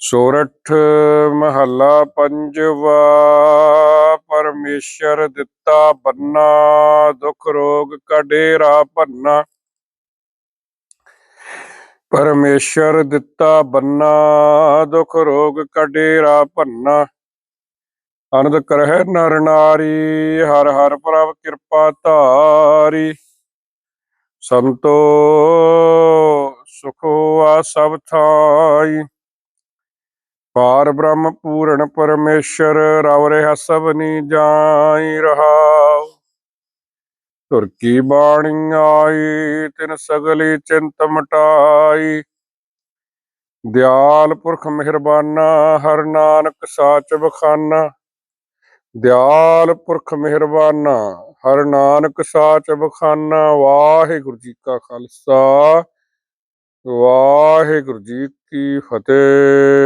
ਸੋਰਠ ਮਹੱਲਾ ਪੰਜਵਾ, ਪਰਮੇਸ਼ਰ ਦਿੱਤਾ ਬੰਨਾ, ਦੁਖ ਰੋਗ ਕਾ ਭੰਨਾ। ਪਰਮੇਸ਼ਰ ਦਿੱਤਾ ਬੰਨਾ, ਦੁਖ ਰੋਗ ਕਾ ਭੰਨਾ। ਅਨੰਦ ਕਰਹਿ ਨਰ ਨਾਰੀ, ਹਰ ਹਰ ਪ੍ਰਭ ਕਿਰਪਾ ਧਾਰੀ। ਸੰਤੋ ਸੁਖ ਹੋਆ ਸਭ ਥਾਈ। ਪਾਰ ਬ੍ਰਹਮ ਪੂਰਨ ਪਰਮੇਸ਼ਰ, ਰਵ ਰਿਹਾ ਸਭਨੀ ਜਾਈ ਰਹਾਉ। ਤੁਰ ਕੀ ਬਾਣੀ ਆਈ, ਤਿਨ ਸਗਲੀ ਚਿੰਤ ਮਟਾਈ। ਦਿਆਲ ਪੁਰਖ ਮਿਹਰਬਾਨਾ, ਹਰ ਨਾਨਕ ਸਾਚ ਬਖਾਨਾ। ਦਿਆਲ ਪੁਰਖ ਮਿਹਰਬਾਨਾ, ਹਰ ਨਾਨਕ ਸਾਚ ਬਖਾਨਾ। ਵਾਹਿਗੁਰੂ ਜੀ ਕਾ ਖਾਲਸਾ, ਵਾਹਿਗੁਰੂ ਜੀ ਕੀ ਫਤਿਹ।